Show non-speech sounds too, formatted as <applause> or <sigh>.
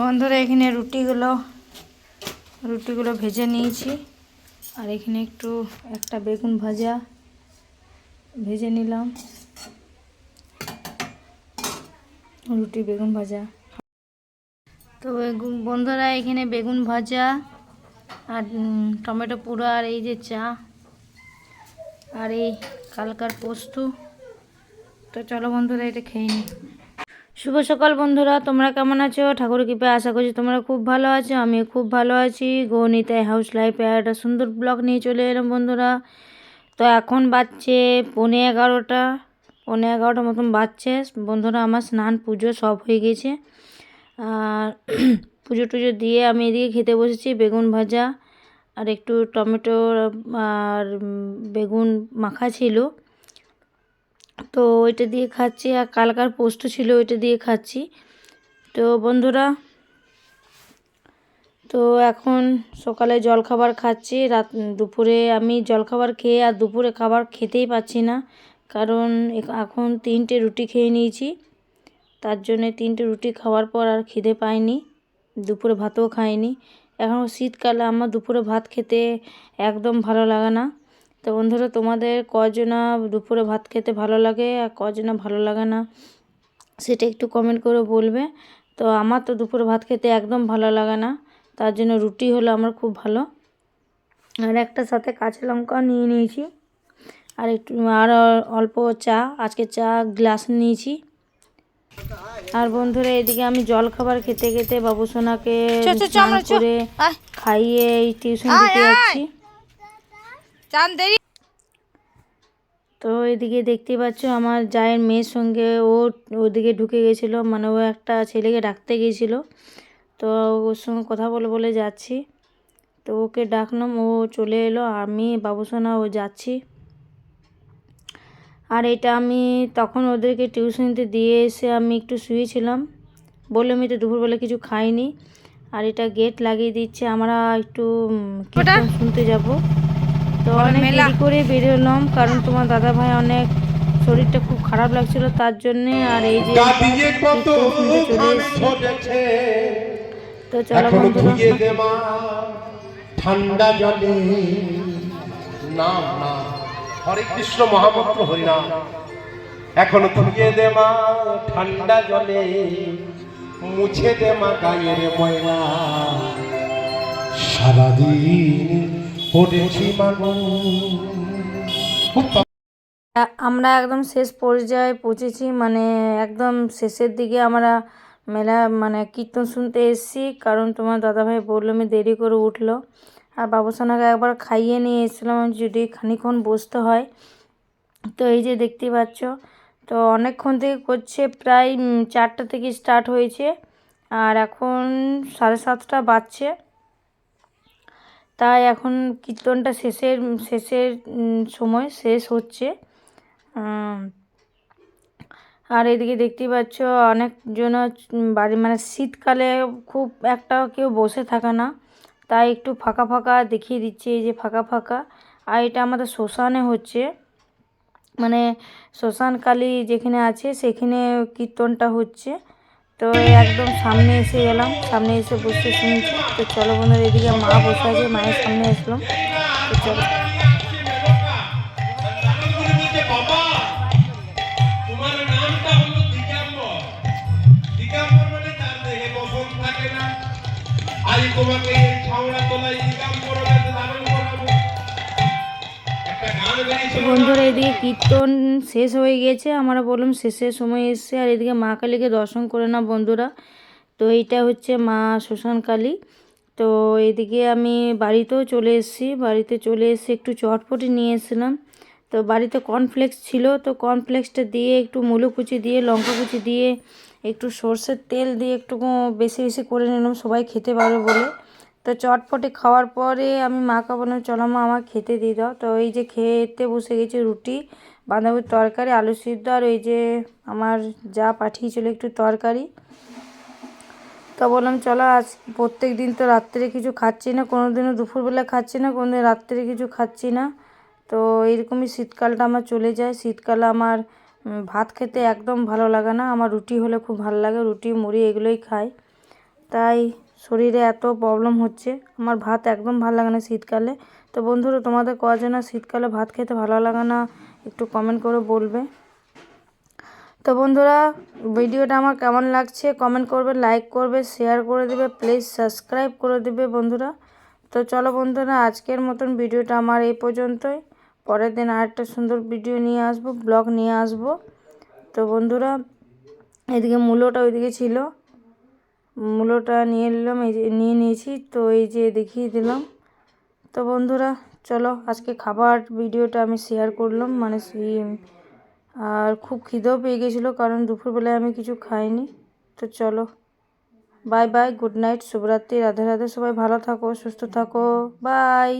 বন্ধুরা এখানে রুটিগুলো রুটিগুলো ভেজে নিয়েছি। আর এখানে একটু একটা বেগুন ভাজা ভেজে নিলাম। রুটি, বেগুন ভাজা। তো বন্ধুরা, এখানে বেগুন ভাজা আর টমেটো পুরো আর এই যে চা আর এই কালকার পোস্ত। তো চলো বন্ধুরা, এটা খেয়ে নিই শুভ সকাল বন্ধুরা, তোমরা কেমন আছো? ঠাকুর কৃপে আশা করছি তোমরা খুব ভালো আছো আমি খুব ভালো আছি। গৌনিতায় হাউস লাইফে একটা সুন্দর ব্লগ নিয়ে চলে এলাম বন্ধুরা। তো এখন বাজছে পৌনে এগারোটা, পৌনে এগারোটার মতন বাজছে। বন্ধুরা, আমার স্নান পুজো সব হয়ে গেছে। আর <clears throat> পুজো টুজো দিয়ে আমি এদিকে খেতে বসেছি, বেগুন ভাজা আর একটু টমেটো আর বেগুন মাখা ছিল। তো ওইটা দিয়ে খাচ্ছি, আর কালকার পোস্ত ছিল ওইটা দিয়ে খাচ্ছি। তো বন্ধুরা, তো এখন সকালে জলখাবার খাচ্ছি। রাত, দুপুরে আমি জলখাবার খেয়ে আর দুপুরে খাবার খেতেই পাচ্ছি না, কারণ এখন তিনটে রুটি খেয়ে নিয়েছি। তার জন্যে তিনটে রুটি খাওয়ার পর আর খিদে পাইনি, দুপুরে ভাতও খাইনি। এখন শীতকালে আমার দুপুরে ভাত খেতে একদম ভালো লাগে না। তো বন্ধুরা তোমাদের কজনা দুপুরে ভাত খেতে ভালো লাগে আর কজনা ভালো লাগে না সেটা একটু কমেন্ট করে বলবে। তো আমার তো দুপুরে ভাত খেতে একদম ভালো লাগে না তার জন্য রুটি হলো আমার খুব ভালো। আর একটা সাথে কাঁচা লঙ্কা নিয়ে নিয়েছি আর একটু আর অল্প চা আজকে চা গ্লাস নিয়েছি। আর বন্ধুরা এদিকে আমি জল খাবার খেতে খেতে বাবুসোনাকে স্নান করে খাইয়ে এই টিউশন দিতে যাচ্ছি। চান দেরি। তো এদিকে দেখতে পাচ্ছ আমার জায়ের মেয়ের সঙ্গে ও ওদিকে ঢুকে গেছিল মানে ও একটা ছেলেকে ডাকতে গেছিল। তো ওর সঙ্গে কথা বলে বলে যাচ্ছি। তো ওকে ডাকলাম ও চলে এলো আমি বাবুসোনা ও যাচ্ছি। আর এটা আমি তখন ওদেরকে টিউশনিতে দিয়ে এসে আমি একটু শুয়েছিলাম। বললাম আমি তো দুপুরবেলা কিছু খাইনি। আর এটা গেট লাগিয়ে দিচ্ছে আমরা একটু শুনতে যাব। তো অনেক দেরি করে বেরোলাম কারণ তোমার দাদা ভাই অনেক শরীরটা খুব খারাপ লাগছিল তার জন্যে আর এই যে চলে তো চলো বন্ধুরা। ঠান্ডা জলে। নাম না হরে কৃষ্ণ মহামন্ত্র হরিনাম এখন ধুয়ে দেমা ঠান্ডা জলে। মুছে দেমা গায়ের ময়লা। সারাদিন আমরা একদম শেষ পর্যায়ে পৌঁছেছি মানে একদম শেষের দিকে আমরা মেলা মানে কীর্তন শুনতে এসেছি। কারণ তোমার দাদাভাই বলল আমি দেরি করে উঠল। আর বাবুসানাকে একবার খাইয়ে নিয়ে এসেছিলাম যদি খানিক্ষণ বসতে হয়। তো এই যে দেখতে পাচ্ছ, তো অনেকক্ষণ থেকে করছে, প্রায় চারটা থেকে স্টার্ট হয়েছে। আর এখন সাড়ে সাতটা বাজছে। তাই এখন কীর্তনটা শেষের শেষের সময় শেষ হচ্ছে। আর এদিকে দেখতেই পাচ্ছ অনেকজন বাড়ি মানে শীতকালে খুব একটা কেউ বসে থাকে না। তাই একটু ফাঁকা ফাঁকা দেখিয়ে দিচ্ছে এই যে ফাঁকা ফাঁকা। আর এটা আমাদের শ্মশানে হচ্ছে। মানে শ্মশান কালী যেখানে আছে সেখানে কীর্তনটা হচ্ছে। তো একদম সামনে এসে গেলাম, সামনে এসে বসে শুনছি। তো চলো বন্ধুরা, এদিকে মা বসে আছে, মায়ের সামনে আসলাম। তো চলো। তোমার নামটা হলো দিগম্বর। দিগম্বর মানে বন্ধুরা, এদিকে কীর্তন শেষ হয়ে গেছে, আমরা বললাম শেষের সময় এসছে, আর এদিকে মা কালীকে দর্শন করে না বন্ধুরা। তো এইটা হচ্ছে মা শ্মশান কালী। তো এদিকে আমি বাড়িতেও চলে এসেছি, বাড়িতে চলে এসে একটু চটপটি নিয়ে এসেছিলাম। তো বাড়িতে কর্নফ্লেক্স ছিল, তো কর্নফ্লেক্সটা দিয়ে একটু মুলো কুচি দিয়ে, লঙ্কা কুচি দিয়ে, একটু সর্ষের তেল দিয়ে একটু বেশি বেশি করে নিলাম, সবাই খেতে পারবে বলে। তো চটপটি খাওয়ার পরে আমি মাকে বললাম, চলো মা আমার খেতে দিয়ে দাও। তো এই যে খেতে বসে গেছি রুটি, বাঁধাকপির তরকারি, আলু সিদ্ধ আর ওই যে আমার যা পাঠিয়েছিল একটু তরকারি। তো বললাম, চলো আজ প্রত্যেক দিন তো রাত্রে কিছু খাচ্ছি না কোনো দিনও দুপুরবেলা খাচ্ছি না কোনো দিন রাত্রে কিছু খাচ্ছি না। তো এরকমই শীতকালটা আমার চলে যায়। শীতকালে আমার ভাত খেতে একদম ভালো লাগে না। আমার রুটি হলে খুব ভালো লাগে, রুটি, মুড়ি এগুলোই খাই। তাই শরীরে এত প্রবলেম হচ্ছে। আমার ভাত একদম ভালো লাগে না শীতকালে। তো বন্ধুরা, তোমাদের কজনা শীতকালে ভাত খেতে ভালো লাগে না, একটু কমেন্ট করে বলবে। তো বন্ধুরা, ভিডিওটা আমার কেমন লাগছে কমেন্ট করবে লাইক করবে শেয়ার করে দেবে প্লিজ সাবস্ক্রাইব করে দেবে বন্ধুরা। তো চলো বন্ধুরা, আজকের মতন ভিডিওটা আমার এই পর্যন্তই। পরের দিন আরেকটা সুন্দর ভিডিও নিয়ে আসব ব্লগ নিয়ে আসব। তো বন্ধুরা, এদিকে মূলোটা ওইদিকে ছিল। মূলোটা নিয়ে নিলাম, এই যে নিয়ে নিয়েছি। তো এই যে দেখিয়ে দিলাম। তো বন্ধুরা, চলো আজকে খাবার ভিডিওটা আমি শেয়ার করলাম। মানে আর খুব খিদেও পেয়ে গেছিল, কারণ দুপুরবেলায় আমি কিছু খাইনি। তো চলো বাই বাই গুড নাইট শুভরাত্রি, রাধে রাধে, সবাই ভালো থাকো, সুস্থ থাকো বাই